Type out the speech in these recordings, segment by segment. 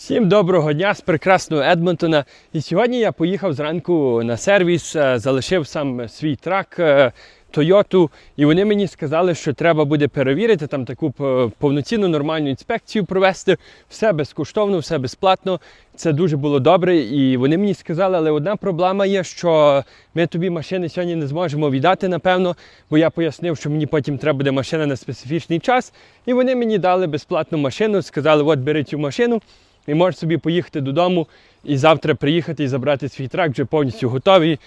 Всім доброго дня з прекрасного Едмонтона. І сьогодні я поїхав зранку на сервіс, е, залишив сам свій трак е, Тойоту, і вони мені сказали, що треба буде перевірити там таку повноцінну нормальну інспекцію провести. Все безкоштовно, все безплатно. Це дуже було добре. І вони мені сказали, але одна проблема є, що ми тобі машини сьогодні не зможемо віддати, напевно, бо я пояснив, що мені потім треба буде машина на специфічний час. І вони мені дали безплатну машину, сказали, от бери цю машину і можеш собі поїхати додому і завтра приїхати і забрати свій трак вже повністю готовий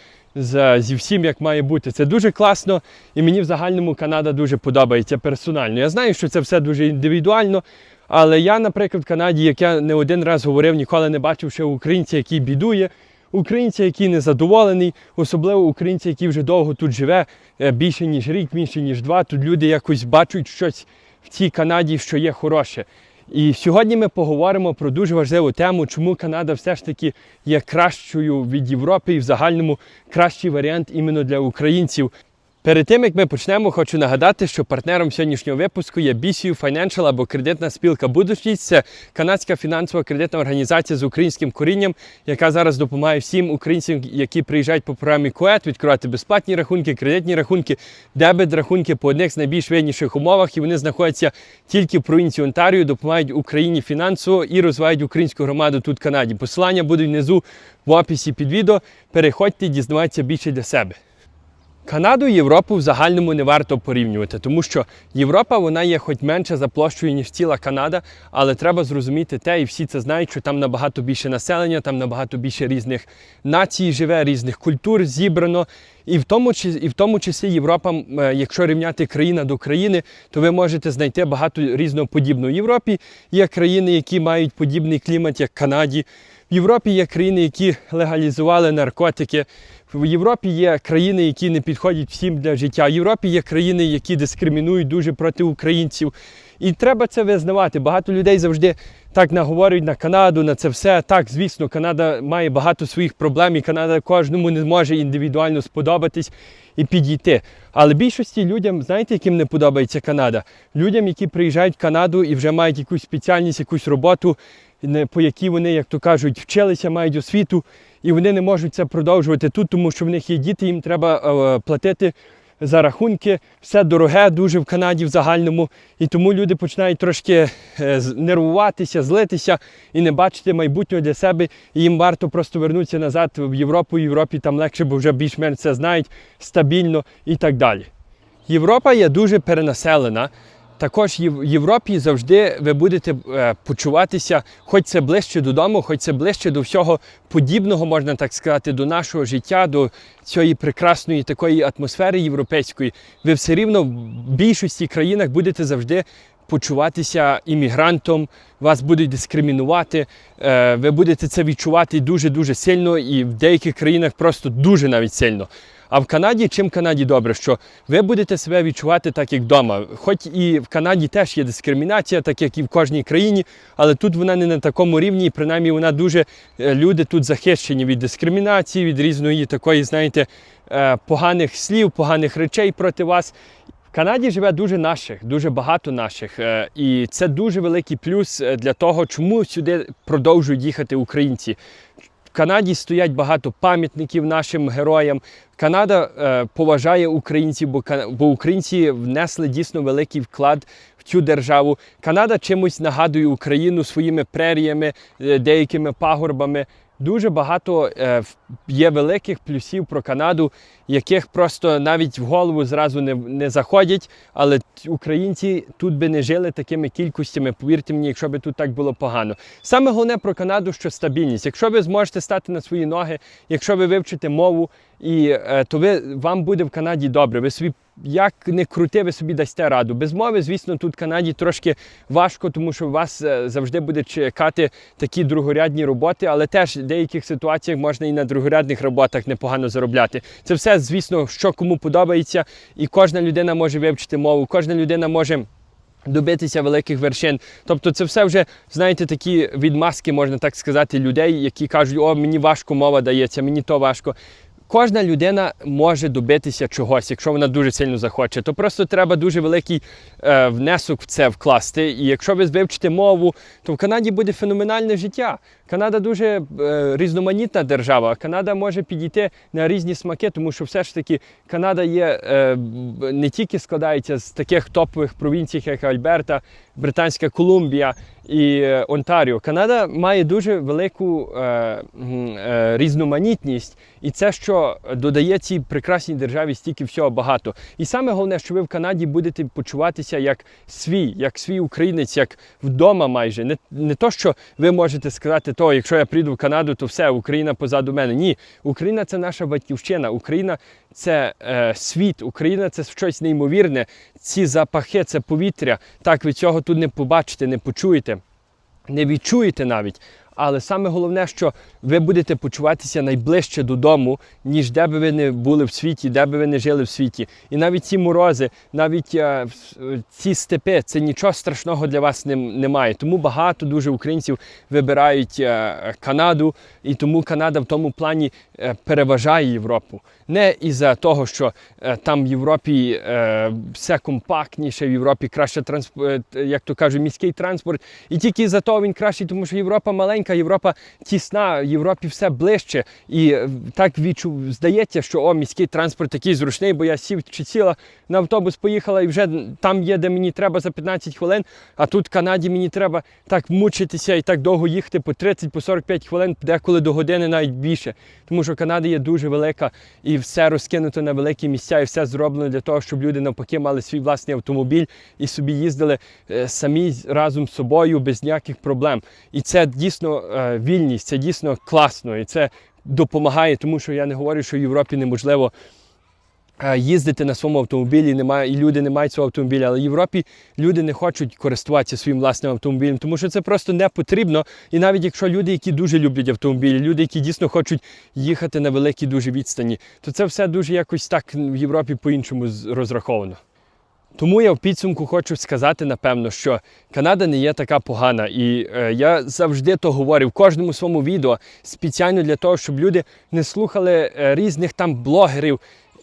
зі всім, як має бути. Це дуже класно, і мені в загальному Канада дуже подобається персонально. Я знаю, що це все дуже індивідуально. Але я, наприклад, в Канаді, як я не один раз говорив, ніколи не бачив ще українця, який бідує, українця, який незадоволений, особливо українця, який вже довго тут живе, е, більше ніж рік, більше ніж два. Тут люди якось бачать щось в цій Канаді, що є хороше. І сьогодні ми поговоримо про дуже важливу тему, чому Канада все ж таки є кращою від Європи і в загальному кращий варіант іменно для українців. Перед тим як ми почнемо, хочу нагадати, що партнером сьогоднішнього випуску є BCU Financial або кредитна спілка Будучність. Це канадська фінансова кредитна організація з українським корінням, яка зараз допомагає всім українцям, які приїжджають по програмі КОЕТ, відкривати безплатні рахунки, кредитні рахунки, дебет рахунки по одних з найбільш вигідніших умовах. І вони знаходяться тільки в провінції Онтаріо, допомагають Україні фінансово і розвивають українську громаду тут в Канаді. Посилання будуть внизу в описі під відео. Переходьте, дізнавайтеся більше для себе. Канаду і Європу в загальному не варто порівнювати, тому що Європа вона є хоч менша за площею, ніж ціла Канада, але треба зрозуміти те, і всі це знають, що там набагато більше населення, там набагато більше різних націй живе, різних культур зібрано. І в тому числі, і в тому числі Європа, е, якщо рівняти країна до країни, то ви можете знайти багато різного подібного. В Європі є країни, які мають подібний клімат, як Канаді. В Європі є країни, які легалізували наркотики. В Європі є країни, які не підходять всім для життя. В Європі є країни, які дискримінують дуже проти українців. І треба це визнавати. Багато людей завжди так наговорюють на Канаду, на це все. Так, звісно, Канада має багато своїх проблем, і Канада кожному не може індивідуально сподобатись і підійти. Але більшості людям, знаєте, яким не подобається Канада? Людям, які приїжджають в Канаду і вже мають якусь спеціальність, якусь роботу, по якій вони, як то кажуть, вчилися, мають освіту, і вони не можуть це продовжувати тут, тому що в них є діти, їм треба е, платити за рахунки. Все дороге дуже в Канаді в загальному. І тому люди починають трошки е, нервуватися, злитися і не бачити майбутнього для себе. І їм варто просто вернутися назад в Європу. В Європі там легше, бо вже більш-менш це знають стабільно і так далі. Європа є дуже перенаселена. Також в Європі завжди ви будете е, почуватися, хоч це ближче додому, хоч це ближче до всього подібного, можна так сказати, до нашого життя, до цієї прекрасної такої атмосфери європейської. Ви все рівно в більшості країнах будете завжди почуватися іммігрантом, вас будуть дискримінувати, е, ви будете це відчувати дуже-дуже сильно, і в деяких країнах просто дуже навіть сильно. А в Канаді, чим Канаді добре, що ви будете себе відчувати так, як вдома. Хоч і в Канаді теж є дискримінація, так як і в кожній країні, але тут вона не на такому рівні, і принаймні вона дуже е, люди тут захищені від дискримінації, від різної такої, знаєте, е, поганих слів, поганих речей проти вас. В Канаді живе дуже наших, дуже багато наших, е, і це дуже великий плюс для того, чому сюди продовжують їхати українці. Канаді стоять багато пам'ятників нашим героям. Канада е, поважає українців, бо, бо українці внесли дійсно великий вклад в цю державу. Канада чимось нагадує Україну своїми преріями, е, деякими пагорбами. Дуже багато е, є великих плюсів про Канаду, яких просто навіть в голову зразу не, не заходять. Але українці тут би не жили такими кількостями. Повірте мені, якщо би тут так було погано. Саме головне про Канаду, що стабільність. Якщо ви зможете стати на свої ноги, якщо ви вивчите мову, і е, то ви вам буде в Канаді добре. Ви собі як не крути, ви собі дасте раду. Без мови, звісно, тут в Канаді трошки важко, тому що вас е, завжди буде чекати такі другорядні роботи, але теж в деяких ситуаціях можна і на другорядних роботах непогано заробляти. Це все, звісно, що кому подобається, і кожна людина може вивчити мову, кожна людина може. Добитися великих вершин. Тобто це все вже, знаєте, такі відмазки, можна так сказати, людей, які кажуть, о, мені важко мова дається, мені то важко. Кожна людина може добитися чогось, якщо вона дуже сильно захоче. То просто треба дуже великий е, внесок в це вкласти. І якщо ви вивчите мову, то в Канаді буде феноменальне життя. Канада дуже е, різноманітна держава. Канада може підійти на різні смаки, тому що все ж таки Канада є е, не тільки складається з таких топових провінцій, як Альберта, Британська Колумбія і е, Онтаріо. Канада має дуже велику е, е, різноманітність, і це, що додає цій прекрасній державі стільки всього багато. І саме головне, що ви в Канаді будете почуватися як свій, як свій українець, як вдома майже. Не, не то, що ви можете сказати, то якщо я прийду в Канаду, то все, Україна позаду мене. Ні, Україна це наша батьківщина, Україна це е, світ, Україна це щось неймовірне. Ці запахи, це повітря. Так, ви цього тут не побачите, не почуєте не відчуєте навіть. Але саме головне, що ви будете почуватися найближче додому, ніж де би ви не були в світі, де би ви не жили в світі. І навіть ці морози, навіть е, ці степи, це нічого страшного для вас не- немає. Тому багато дуже українців вибирають е, Канаду, і тому Канада в тому плані е, переважає Європу. Не із-за того, що е, там в Європі е, все компактніше, в Європі краще транспорт, як то кажуть, міський транспорт. І тільки за того він кращий, тому що Європа маленька, Європа тісна, Європі все ближче. І е, так відчув, здається, що о, міський транспорт такий зручний, бо я сів чи сіла на автобус, поїхала і вже там є, де мені треба за 15 хвилин. А тут в Канаді мені треба так мучитися і так довго їхати по 30 по 45 хвилин, деколи до години навіть більше. Тому що Канада є дуже велика і все розкинуто на великі місця, і все зроблено для того, щоб люди навпаки мали свій власний автомобіль і собі їздили е, самі разом з собою без ніяких проблем. І це дійсно е, вільність, це дійсно класно, і це допомагає, тому що я не говорю, що в Європі неможливо. е, Їздити на своєму автомобілі немає, і люди не мають свого автомобіля. Але в Європі люди не хочуть користуватися своїм власним автомобілем, тому що це просто не потрібно. І навіть якщо люди, які дуже люблять автомобілі, люди, які дійсно хочуть їхати на великі дуже відстані, то це все дуже якось так в Європі по-іншому розраховано. Тому я в підсумку хочу сказати, напевно, що Канада не є така погана. І е, я завжди то говорю в кожному своєму відео спеціально для того, щоб люди не слухали е, різних там блогерів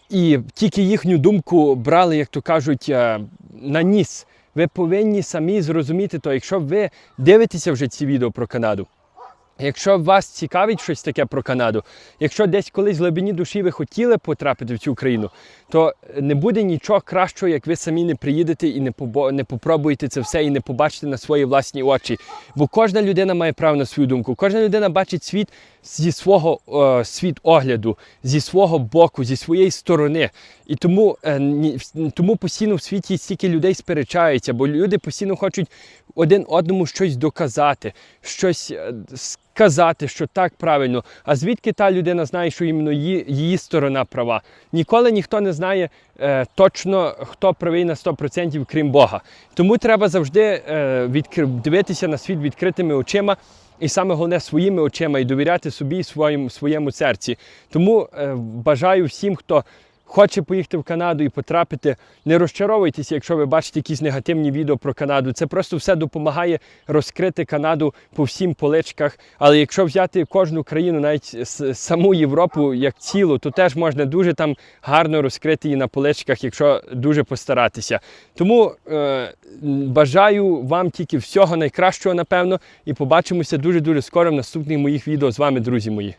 і тільки їхню думку брали, як то кажуть, е, на ніс. Ви повинні самі зрозуміти то, якщо ви дивитеся вже ці відео про Канаду. Якщо вас цікавить щось таке про Канаду, якщо десь колись в глибині душі ви хотіли потрапити в цю країну, то не буде нічого кращого, як ви самі не приїдете і не побо... не попробуєте це все і не побачите на свої власні очі. Бо кожна людина має право на свою думку. Кожна людина бачить світ зі свого е, світ огляду, зі свого боку, зі своєї сторони. І тому, е, тому постійно в світі стільки людей сперечаються, бо люди постійно хочуть один одному щось доказати, щось е, сказати, що так правильно. А звідки та людина знає, що іменно її, її сторона права? Ніколи ніхто не знає е, точно, хто правий на 100%, крім Бога. Тому треба завжди е, відкри... дивитися на світ відкритими очима. І саме головне своїми очима і довіряти собі і своїм, своєму серці. Тому е, бажаю всім, хто хоче поїхати в Канаду і потрапити, не розчаровуйтеся, якщо ви бачите якісь негативні відео про Канаду. Це просто все допомагає розкрити Канаду по всім поличках. Але якщо взяти кожну країну, навіть саму Європу як цілу, то теж можна дуже там гарно розкрити її на поличках, якщо дуже постаратися. Тому е, бажаю вам тільки всього найкращого, напевно, і побачимося дуже дуже скоро в наступних моїх відео з вами, друзі мої.